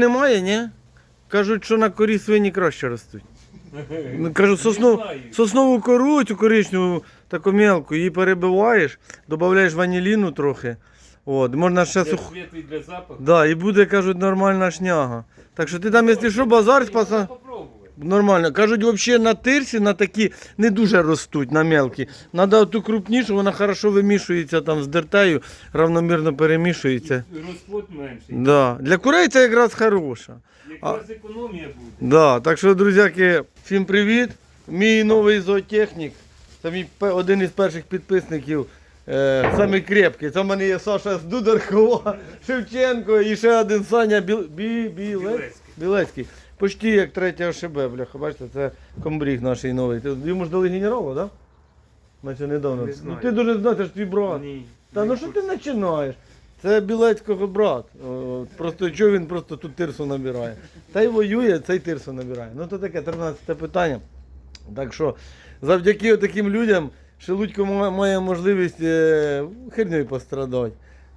Немає, ні? Кажуть, що на корі свині краще ростуть. Ну, Кажу, соснов, соснову кору, цю коричневу, таку мелку, її перебиваєш, додаєш ваніліну трохи. От, можна ще Для сух... і для запаху. Да, і буде, кажуть, нормальна шняга. Так що ти там, якщо що, базар спаса. Нормально. Кажуть, взагалі на тирсі, на такі не дуже ростуть, на мелкі. Треба ту крупнішу, вона хорошо вимішується там з дертею, равномірно перемішується. Розплод менший. Да. Для курей це якраз хороша. Якраз економія буде. Да, так що, друзяки, всім привіт. Мій новий зоотехнік. Це мій один із перших підписників. Е, самий крепкий. Це в мене є Саша Дударкова, Шевченко і ще один Саня Біл... Бі... Білецький. Білецький. Почти як третя ОШБ, бляха. Бачите, це комбріг наш новий. Ти- Йому ж дали генерала, так? Да? Наче недавно. Не Ну, ти дуже знаєш, це ж твій брат. Ні. Та ну що ти починаєш? Це Білецького брат. О, Просто що він просто тут тирсу набирає. Та й воює, цей тирсу набирає. Ну то таке 13 питання. Так що завдяки таким людям Шелудько має можливість е, хернею пострадати.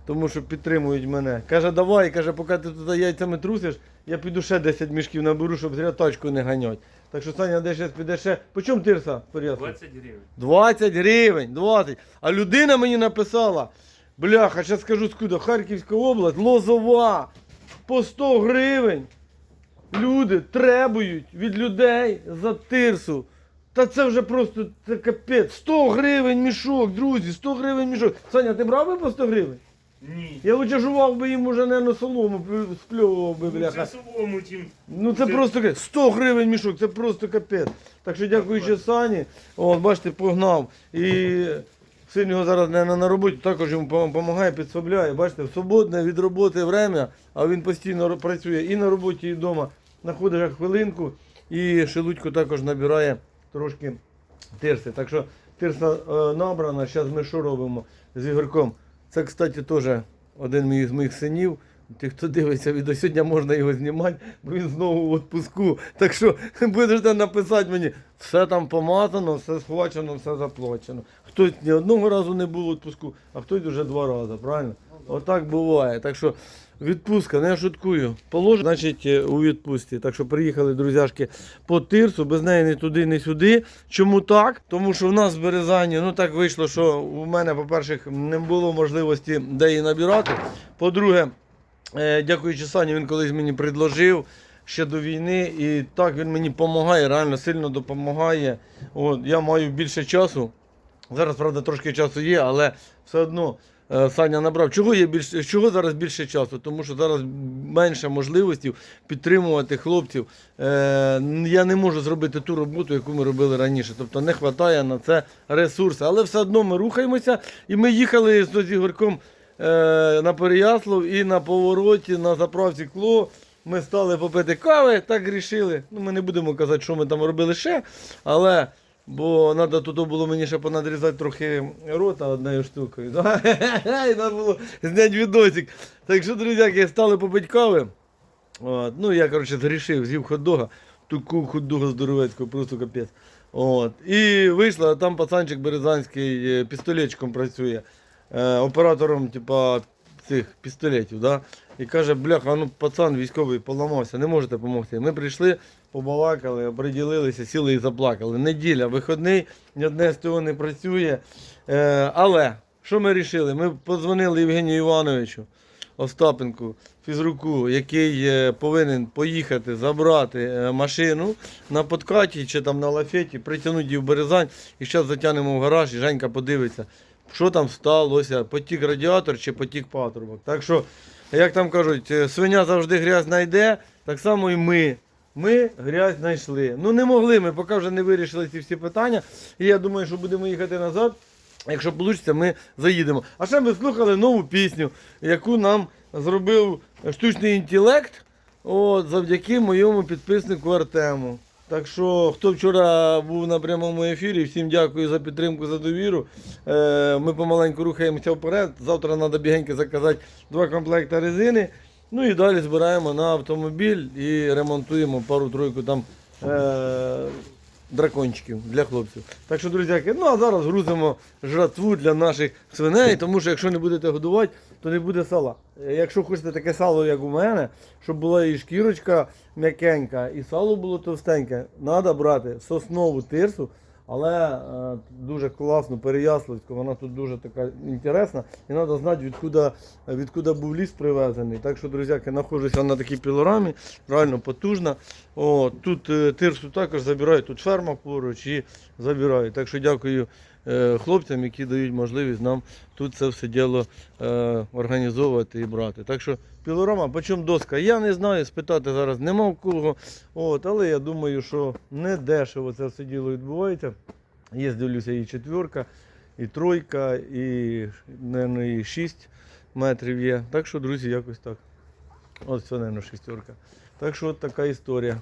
Тому що підтримують мене. Каже, давай, каже, поки ти туди яйцями трусиш, я піду ще 10 мішків наберу, щоб зря тачку не ганять. Так що Саня, де ще піде ще. По чому тирса? Порядку? 20 гривень. 20 гривень, 20. А людина мені написала, бляха, зараз скажу скуда, Харківська область, Лозова, по 100 гривень. Люди требують від людей за тирсу. Та це вже просто це капець. 100 гривень мішок, друзі, 100 гривень мішок. Саня, ти брав би по 100 гривень? Ні. Я лучше жував би їм уже не на солому, спльовував би, Ну, бляха. Це солому. Ну це просто капець. 100 гривень мішок, це просто капець. Так що дякуючи Сані, от бачите, погнав. І син його зараз не на, на роботі, також йому допомагає, підсобляє. Бачите, в свободне від роботи время, а він постійно ро- працює і на роботі, і вдома. Знаходиш як хвилинку, і шелудько також набирає трошки тирси. Так що тирса е, набрана, зараз ми що робимо з Ігорком. Це, кстати, теж один мій з моїх синів. Ті, хто дивиться відео, сьогодні можна його знімати, бо він знову в відпуску. Так що будете написати мені, все там помазано, все схвачено, все заплачено. Хтось ні одного разу не був у відпуску, а хтось вже два рази, правильно? Отак буває. Так що відпустка, не шуткую. Положено, значить, е, у відпустці. Так що приїхали друзяшки по тирсу, без неї не туди, не сюди. Чому так? Тому що в нас в Березані, ну так вийшло, що у мене, по-перше, не було можливості де її набирати. По-друге, Е, Дякуючи Сані, він колись мені предложив ще до війни. І так він мені допомагає, реально сильно допомагає. От, я маю більше часу. Зараз, правда, трошки часу є, але все одно Саня набрав. Чого є більше, чого зараз більше часу? Тому що зараз менше можливостей підтримувати хлопців. Е, я не можу зробити ту роботу, яку ми робили раніше. Тобто не вистачає на це ресурси. Але все одно ми рухаємося. І ми їхали з Ігорком е, на Переяслав і на повороті на заправці Кло. Ми стали попити кави, так рішили. Ну, ми не будемо казати, що ми там робили ще, але. Бо треба тут було мені ще понадрізати трохи рота однією штукою. Треба було зняти відосик. Так що, друзяки, стали попити кави. От. Ну, я, коротше, згрішив, з'їв хот-дога, таку хот-дога здоровецького, просто капець. От. І вийшла, а там пацанчик березанський е, пістолетчиком працює, е, оператором, типа, цих пістолетів, да? І каже, бляха, ну пацан військовий поламався, не можете допомогти. Ми прийшли, побалакали, оприділилися, сіли і заплакали. Неділя, вихідний, ні одне СТО не працює. Е, але що ми вирішили? Ми подзвонили Євгенію Івановичу. Остапенку, фізруку, який е, повинен поїхати забрати е, машину на подкаті чи там на лафеті, притягнути її в Березань і зараз затягнемо в гараж, і Женька подивиться, що там сталося, потік радіатор чи потік патрубок. Так що, як там кажуть, е, свиня завжди грязь знайде, так само і ми. Ми грязь знайшли. Ну не могли ми, поки вже не вирішили ці всі питання. І я думаю, що будемо їхати назад. Якщо вийде, ми заїдемо. А ще ми слухали нову пісню, яку нам зробив штучний інтелект от, завдяки моєму підписнику Артему. Так що, хто вчора був на прямому ефірі, всім дякую за підтримку, за довіру. Е, ми помаленьку рухаємося вперед. Завтра треба бігенько заказати два комплекти резини. Ну і далі збираємо на автомобіль і ремонтуємо пару-тройку там. Дракончиків для хлопців. Так що, друзяки, ну а зараз грузимо жратву для наших свиней, тому що якщо не будете годувати, то не буде сала. Якщо хочете таке сало, як у мене, щоб була і шкірочка м'якенька, і сало було товстеньке, треба брати соснову тирсу. Але е, дуже класно, Переяславську, вона тут дуже така інтересна. І треба знати, відкуди, відкуди був ліс привезений. Так що, друзяки, знаходжуся на такій пілорамі, реально потужна. О, тут е, тирсу також забирають, тут ферма поруч і забирають. Так що дякую хлопцям, які дають можливість нам тут це все діло е, організовувати і брати. Так що пілорама, по чому доска? Я не знаю, спитати зараз нема в кого. От, але я думаю, що не дешево це все діло відбувається. Є, дивлюся, і четверка, і тройка, і, наверное, і 6 метрів є. Так що, друзі, якось так. Ось це, мабуть, шестерка. Так що от така історія.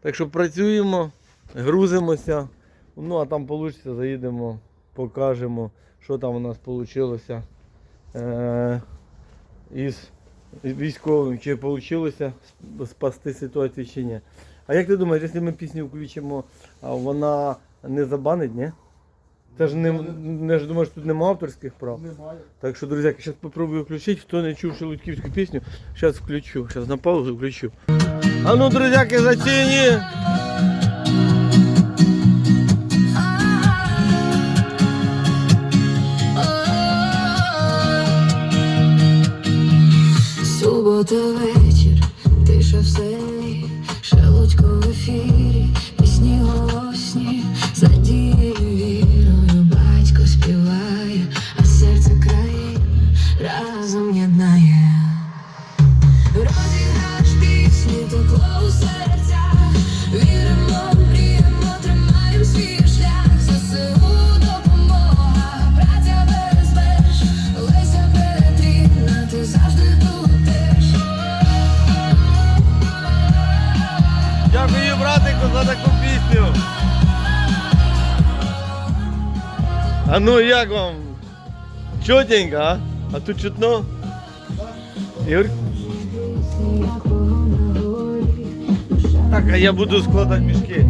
Так що працюємо, грузимося. Ну, а там вийде, заїдемо, покажемо, що там у нас вийшло е- із військовим, чи вийшло спасти ситуацію чи ні. А як ти думаєш, якщо ми пісню включимо, вона не забанить, ні? Це ж не, не ж думаєш, тут немає авторських прав. Немає. Так що, друзяки, зараз попробую включити. Хто не чув шелудьківську пісню, зараз включу. Зараз на паузу включу. А ну, друзяки, заціні! братику, за таку пісню. А ну як вам? Чотенько, а? А тут чутно? Ігор? Як вогонь на горі, душа Так, а я буду складати мішки.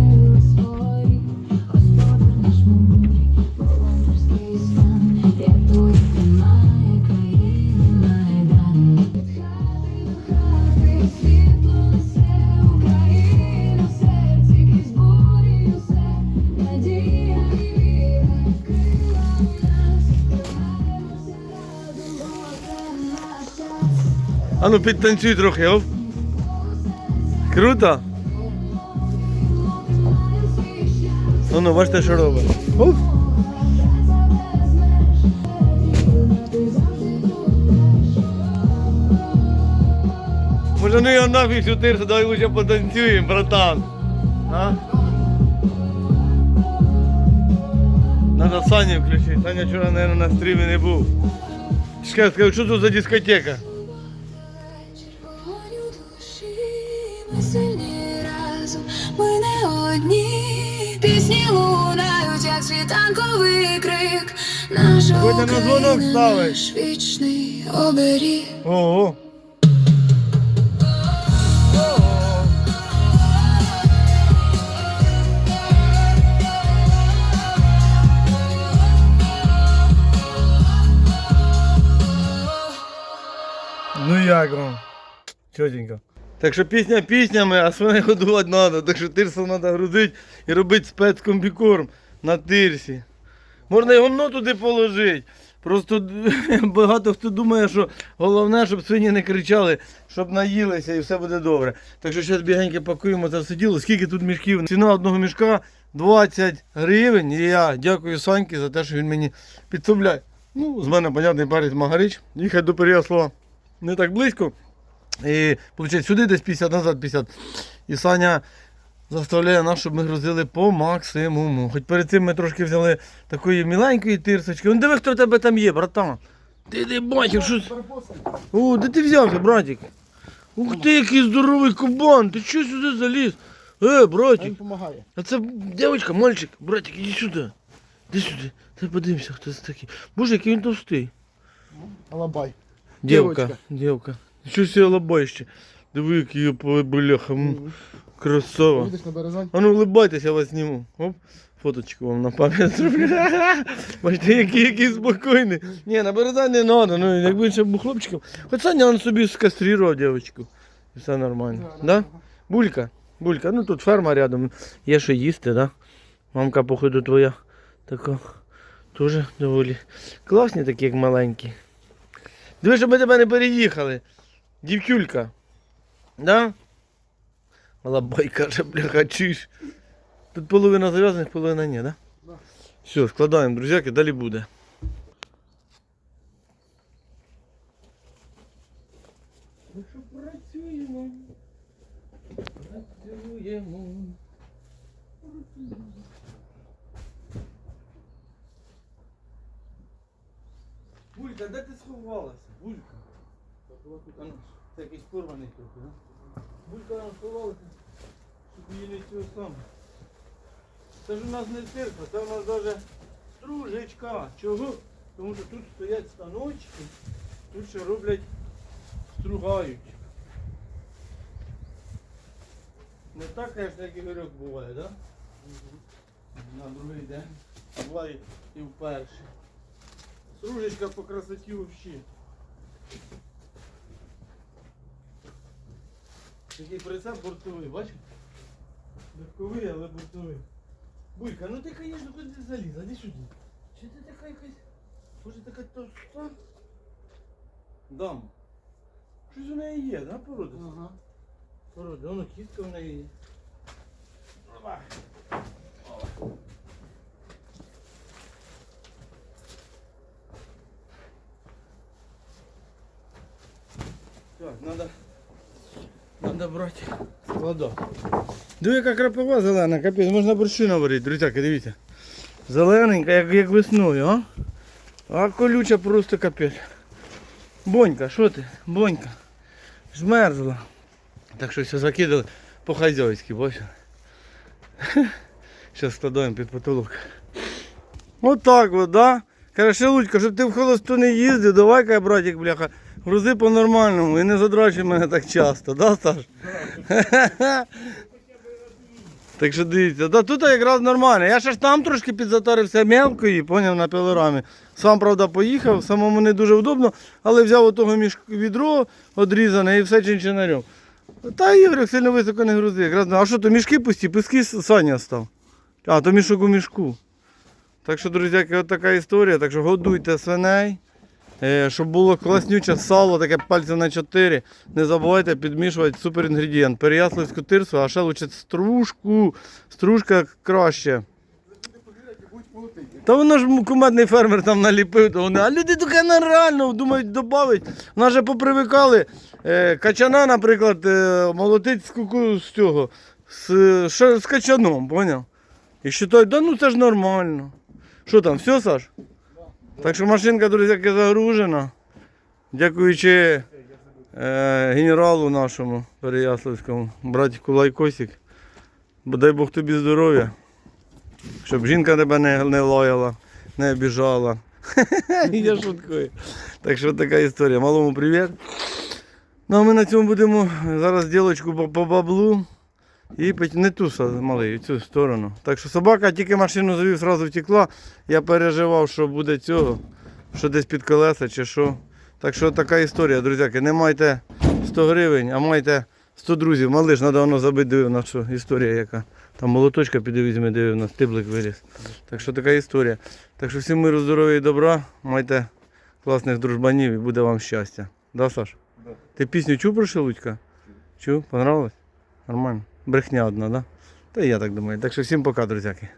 свої, А ну підтанцюй трохи, оп. Круто? Ну, ну, бачите, що робить. Може, ну його нафіг тирсу, давай лучше потанцюємо, братан. А? Надо Саню включити. Саня вчора, мабуть, на стрімі не був. Чекай, скажу, що тут за дискотека? Як світанковий крик. Наша Ходи на дзвонок Україна, ставить. наш вічний оберіг. Ого. Ну як вам? Чотенько. Так що пісня піснями, а свиней годувати треба. Так що тирсу треба грузити і робити спецкомбікорм на тирсі. Можна і гомно туди положити. Просто багато хто думає, що головне, щоб свині не кричали, щоб наїлися і все буде добре. Так що зараз бігенько пакуємо це все діло. Скільки тут мішків? Ціна одного мішка 20 гривень. І я дякую Саньки за те, що він мені підсобляє. Ну, з мене, понятний перець Магарич. Їхати до Переяслава не так близько. І виходить, сюди десь 50, назад 50. І Саня заставляє нас, щоб ми грузили по максимуму. Хоч перед цим ми трошки взяли такої міленької тирсочки. Ну диви, хто в тебе там є, братан. Ти не бачив, що. О, де ти взявся, братик? Ух ти, який здоровий кабан, ти що сюди заліз? Е, братик, допомагає. а це дівчинка, мальчик, братик, іди сюди. Іди сюди. Ти подивимося, хто це такий. Боже, який він товстий. Алабай. Дівка, дівка. Щось я лобоще. Диви, який я по- бляха. м, Красава. Їдеш на Березань? А ну улыбайтесь, я вас зніму. Оп, фоточку вам на пам'ять зроблю. Бачите, який, який спокійний. Ні, на березань не треба, ну якби ще був хлопчиком. Хоч Саня він собі скастрував дівчинку. І все нормально. Да? Булька, булька, ну тут ферма рядом, є що їсти, да? Мамка, походу, твоя така теж доволі класні такі, як маленькі. Диви, щоб ми тебе не переїхали. Дівчулька. Да? Лабай каже, бляха, чиш. Тут половина зав'язаних, половина ні, да? Да. Все, складаємо, друзяки, далі буде. Ну що працюємо? Працюємо. Булька, де ти сховалася? Булька. А ну, Це якийсь порваний трохи, да? Булька там сховалася, щоб її не цього саме. Це ж у нас не церква, це у нас даже стружечка. Чого? Тому що тут стоять станочки, тут ще роблять, стругають. Не так, звісно, як Ігорьок буває, так? Да? На другий день. Буває і вперше. Стружечка по красоті взагалі. Такий прицеп бортовий, бачиш? Легковий, але бортовий. Буйка, ну ти, звісно, куди ти заліз, а де сюди? Чи ти така якась, може така товста? Дам. Щось у неї є, да, порода? Ага. Порода, воно кістка в неї є. Опа. Опа. Так, надо, надо брати складок. Диви, яка крапива зелена, капець, можна борщу наварити, друзяки, дивіться. Зелененька, як, як весною, а? А колюча просто капець. Бонька, що ти? Бонька. Змерзла. Так що все закидали по-хазяйськи, бачиш? Зараз складаємо під потолок. Отак от, да? Каже, Шелудько, щоб ти в холосту не їздив, давай-ка, братик, бляха, грузи по-нормальному і не задрачуй мене так часто, да, Саш? Так що дивіться, да, тут якраз нормально. Я ще ж там трошки підзатарився мелкої, поняв, на пилорамі. Сам, правда, поїхав, самому не дуже удобно, але взяв отого між відро одрізане і все чинчинарем. Та Ігор сильно високо не грузи. Якраз, а що то мішки пусті, пуски Саня став. А, то мішок у мішку. Так що, друзяки, от така історія. Так що годуйте свиней. Е, щоб було класнюче сало, таке пальців на 4. Не забувайте підмішувати суперінгредієнт. Переяславську тирсу, а ще лучше стружку. Стружка краще. Та воно ж кумедний фермер там наліпив, то вони, а люди таке нереально думають додати. У нас же попривикали. Е, качана, наприклад, е, молотить з куку з цього, з, з качаном, поняв? І вважають, да ну це ж нормально. Що там, все, Саш? Так що машинка, друзяки, загружена. Дякуючи е, генералу нашому Переяславському, братику Лайкосик. Бо дай Бог тобі здоров'я. Щоб жінка тебе не, не лаяла, не обіжала. Я шуткую. Так що така історія. Малому привіт. Ну а ми на цьому будемо зараз ділочку по, по баблу. І не ту малий, цю сторону. Так що собака тільки машину завів, зразу втекла. Я переживав, що буде цього, що десь під колеса чи що. Так що така історія, друзяки. Не майте 100 гривень, а майте 100 друзів. Малиш, треба воно забити, дивив на що історія яка. Там молоточка піди візьми, дивив, на стиблик виріс. Так що така історія. Так що всім миру, здоров'я і добра. Майте класних дружбанів і буде вам щастя. Да, Саш? Да. Ти пісню чув про Шелудька? Чув? Понравилось? Нормально. Брехня одна, да? Та і я так думаю. Так що всім пока, друзяки.